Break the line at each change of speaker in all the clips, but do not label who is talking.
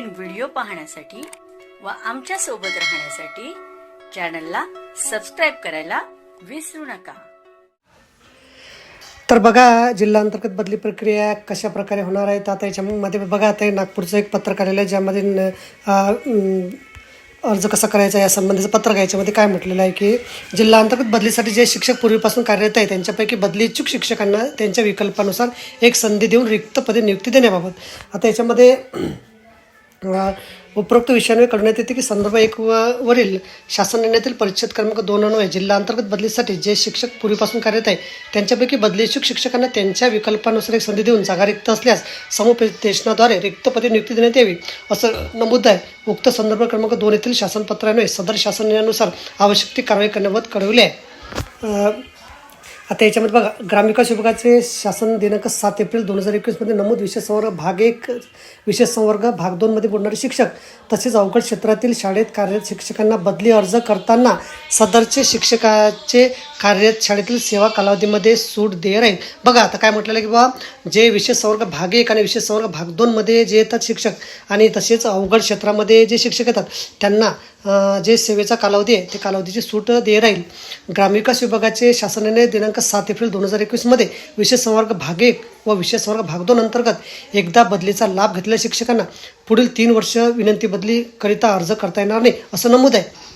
Video पाहण्यासाठी व आमच्यासोबत राहण्यासाठी चॅनलला सबस्क्राईब करायला विसरू नका.
तर बघा जिल्हा अंतर्गत बदली प्रक्रिया कशा प्रकारे होणार आहे आता याच्यामध्ये बघा आता नागपूरचं एक पत्र आलेलं आहे ज्यामध्ये अर्ज कसा करायचा या संबंधीचं पत्रक याच्यामध्ये काय म्हटलेलं आहे की जिल्हा अंतर्गत बदलीसाठी जे शिक्षक पूर्वीपासून कार्यरत आहे त्यांच्यापैकी बदली इच्छुक शिक्षकांना त्यांच्या विकल्पानुसार एक संधी देऊन रिक्त पदे नियुक्ती देण्याबाबत. आता याच्यामध्ये उपरोक्त विषयान्वये कळण्यात येते की संदर्भ एक व वरील शासन निर्णयातील परिच्छेद क्रमांक दोन अन्वये जिल्हा अंतर्गत बदलीसाठी जे शिक्षक पूर्वीपासून कार्यरत आहे त्यांच्यापैकी बदलेशुक शिक्षकांना त्यांच्या विकल्पानुसार एक संधी देऊन जागा रिक्त असल्यास समुपदेशनाद्वारे रिक्त पदे नियुक्ती देण्यात यावी असं नमूद आहे. उक्त संदर्भ क्रमांक दोन येथील शासनपत्रान्वये सदर शासन निर्णयानुसार आवश्यक ती कारवाई करण्याबाबत कळवले आहे. आता याच्यामध्ये बघा ग्रामविकास विभागाचे शासन दिनांक सात एप्रिल दोन हजार एकवीसमध्ये नमूद विशेष संवर्ग भाग एक विशेष संवर्ग भाग दोनमध्ये बोलणारे शिक्षक तसेच अवघड क्षेत्रातील शाळेत कार्यरत शिक्षकांना बदली अर्ज करताना सदरचे शिक्षकाचे कार्यरत शाळेतील सेवा कालावधीमध्ये सूट देय राहील. बघा आता काय म्हटलेलं आहे की बाबा जे विशेष संवर्ग भाग एक आणि विशेष संवर्ग भाग दोनमध्ये जे येतात शिक्षक आणि तसेच अवघड क्षेत्रामध्ये जे शिक्षक येतात त्यांना जे सेवेचा कालावधी आहे ते कालावधीची सूट देय राहील. ग्रामविकास विभागाचे शासनाने दिनांक सात एप्रिल दोन हजार एकवीसमध्ये विशेष संवर्ग भाग एक व विशेष संवर्ग भाग दोन अंतर्गत एकदा बदलीचा लाभ घेतलेल्या शिक्षकांना पुढील तीन वर्ष विनंती बदलीकरिता अर्ज करता येणार नाही असं नमूद आहे.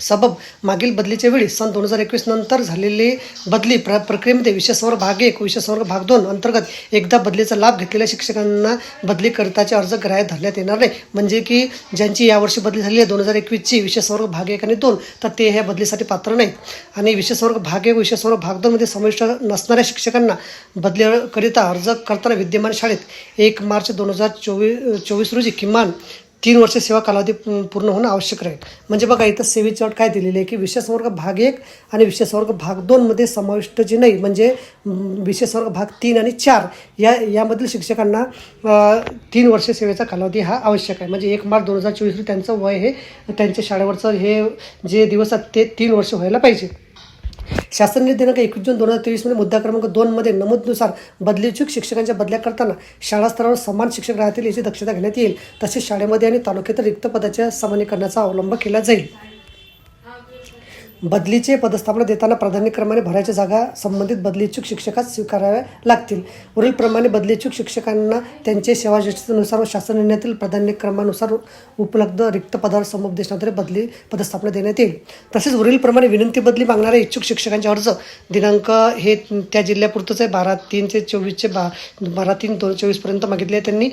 सबब मागील बदलीच्या वेळी सन दोन हजार एकवीस नंतर झालेली बदली प्र प्रक्रियेमध्ये विशेष भाग एक विशेष भाग दोन अंतर्गत एकदा बदलीचा लाभ घेतलेल्या शिक्षकांना बदलीकरिताचे अर्ज ग्राह्य धरण्यात येणार नाही. म्हणजे की ज्यांची यावर्षी बदली झाली आहे दोन हजार एकवीसची विशेष भाग एक आणि दोन तर ते ह्या बदलीसाठी पात्र नाहीत. आणि विशेषवर्ग भाग एक विशेष भाग दोनमध्ये समाविष्ट नसणाऱ्या शिक्षकांना बदलीकरिता अर्ज करताना विद्यमान शाळेत एक मार्च दोन हजार चोवीस चोवीस रोजी किमान तीन वर्ष सेवा कालावधी पूर्ण होणं आवश्यक राहील. म्हणजे बघा इथं सेवेची अट काय दिलेली आहे की विशेष वर्ग भाग एक आणि विशेष वर्ग भाग दोनमध्ये समाविष्ट जे नाही म्हणजे विशेषवर्ग विशेष वर्ग भाग तीन आणि चार या यामधील शिक्षकांना तीन वर्ष सेवेचा कालावधी हा आवश्यक आहे. म्हणजे एक मार्च दोन हजार चोवीस त्यांचं वय हे त्यांच्या शाळेवरचं हे जे दिवस आहेत ते तीन वर्ष व्हायला पाहिजे. शासन दिनांक एकवीस जून दोन हजार तेवीसमध्ये मुद्दा क्रमांक दोनमध्ये नमूदनुसार बदली शिक्षकांच्या बदल्या करताना शाळा स्तरावर समान शिक्षक राहतील याची दक्षता घेण्यात येईल. तसेच शाळेमध्ये आणि तालुक्यातील रिक्त पदाच्या समानीकरणाचा अवलंब केला जाईल. बदलीचे पदस्थापना देताना प्राधान्यक्रमाने भरायच्या जागा संबंधित बदलीच्छुक शिक्षकास स्वीकाराव्या लागतील. वरीलप्रमाणे बदलीच्छुक शिक्षकांना त्यांचे सेवाज्येष्ठतेनुसार व शासन निर्णयातील प्राधान्यक्रमानुसार उपलब्ध रिक्त पदावर समुपदेशनाद्वारे बदली पदस्थापना देण्यात येईल. तसेच वरीलप्रमाणे विनंती बदली मागणाऱ्या इच्छुक शिक्षकांचे अर्ज दिनांक हे त्या जिल्ह्यापुरतंच आहे. बारा तीन ते चोवीसचे बा बारा तीन दोन चोवीसपर्यंत मागितले त्यांनी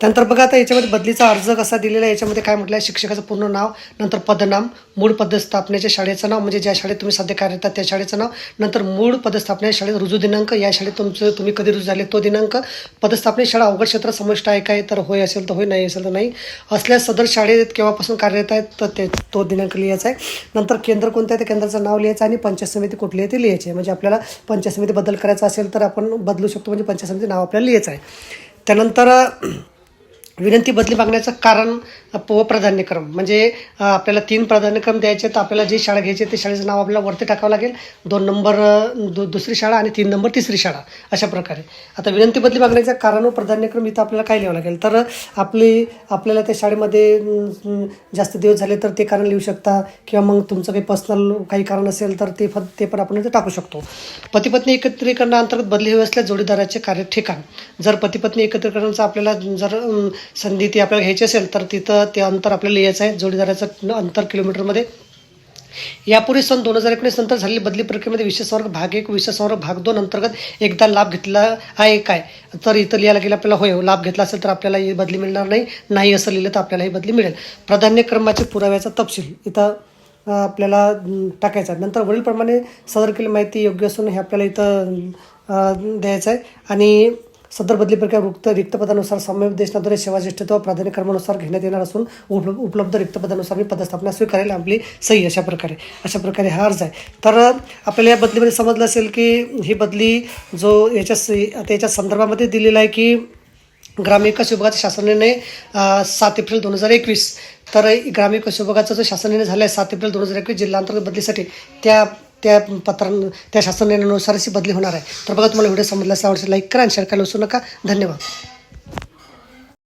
त्यानंतर बघा आता याच्यामध्ये बदलीचा अर्ज कसा दिलेला आहे याच्यामध्ये काय म्हटलं आहे शिक्षकाचं पूर्ण नाव नंतर पदनाम मूळ पदस्थापनेच्या शाळेचं नाव म्हणजे ज्या शाळेत तुम्ही सध्या कार्यरत त्या शाळेचं नाव नंतर मूळ पदस्थापने शाळेत रुजू दिनांक या शाळेत तुमचं तुम्ही कधी रुजू झाले तो दिनांक पदस्थापने शाळा अवघड क्षेत्रात समाविष्ट आहे काय तर होय असेल तर होय नाही असेल तर नाही. असल्यास सदर शाळेत केव्हापासून कार्यरत आहेत तर ते तो दिनांक लिहायचा आहे. नंतर केंद्र कोणतं आहे त्या केंद्राचं नाव लिहायचं आणि पंचायत समिती कुठली आहे ते लिहायची आहे. म्हणजे आपल्याला पंचायत समिती बदल करायचा असेल तर आपण बदलू शकतो म्हणजे पंचायत समिती नाव आपल्याला लिहायचं आहे. त्यानंतर विनंती बदली मागण्याचं कारण व प्राधान्यक्रम म्हणजे आपल्याला तीन प्राधान्यक्रम द्यायचे तर आपल्याला जी शाळा घ्यायची आहे ते शाळेचं नाव आपल्याला वरती टाकावं लागेल. दोन नंबर दु दुसरी शाळा आणि तीन नंबर तिसरी शाळा अशा प्रकारे. आता विनंती बदली मागण्याचं कारण व प्राधान्यक्रम इथं आपल्याला काय लिहावं लागेल? तर आपली आपल्याला त्या शाळेमध्ये जास्त दिवस झाले तर ते कारण लिहू शकता किंवा मग तुमचं काही पर्सनल काही कारण असेल तर ते फक्त ते पण आपण इथे टाकू शकतो. पतीपत्नी एकत्रीकरणाअंतर्गत बदली हवी असल्यास जोडीदाराचे कार्य ठिकाण. जर पतीपत्नी एकत्रीकरणाचा आपल्याला जर संधी ती आपल्याला घ्यायची असेल तर तिथं ते अंतर आपल्याला लिहायचं आहे जोडीदाराचं अंतर किलोमीटरमध्ये. यापूर्वी सन दोन हजार एकोणीस नंतर झालेली बदली प्रक्रियेमध्ये विशेष भाग एक विशेष भाग दोन अंतर्गत एकदा लाभ घेतला आहे काय? तर इथं लिहायला गेलं आपल्याला होय लाभ घेतला असेल तर आपल्याला ही बदली मिळणार नाही. नाही असं लिहिलं तर आपल्याला ही बदली मिळेल. प्राधान्यक्रमाचे पुराव्याचा तपशील इथं आपल्याला टाकायचा आहे. नंतर वरीलप्रमाणे सदर केलेली माहिती योग्य असून हे आपल्याला इथं द्यायचं आहे. आणि सदर बदली प्रक्रिया रिक्त रिक्त पदानुसार संयोजनाद्वारे सेवाज्येष्ठत्व प्राधान्यक्रमानुसार घेण्यात येणार असून उप उपलब्ध रिक्त पदानुसार मी पदस्थापना स्वीकारेल आपली सही अशा प्रकारे. अशा प्रकारे हा अर्ज आहे. तर आपल्याला या बदलीमध्ये समजलं असेल की ही बदली जो याच्या सही- आता याच्या संदर्भामध्ये दिलेला आहे की ग्रामविकास विभागाचा शासन निर्णय सात एप्रिल दोन हजार एकवीस तर ग्रामविकास विभागाचा जो शासन निर्णय झाला आहे सात एप्रिल दोन हजार एकवीस जिल्हांतर्गत बदलीसाठी त्या त्या पत्रां त्या शासन निर्णयानुसार अशी बदली होणार आहे. तर बघा तुम्हाला व्हिडिओ समजला असेल आवडला लाईक करा आणि शेअर करायला विसरू नका. धन्यवाद.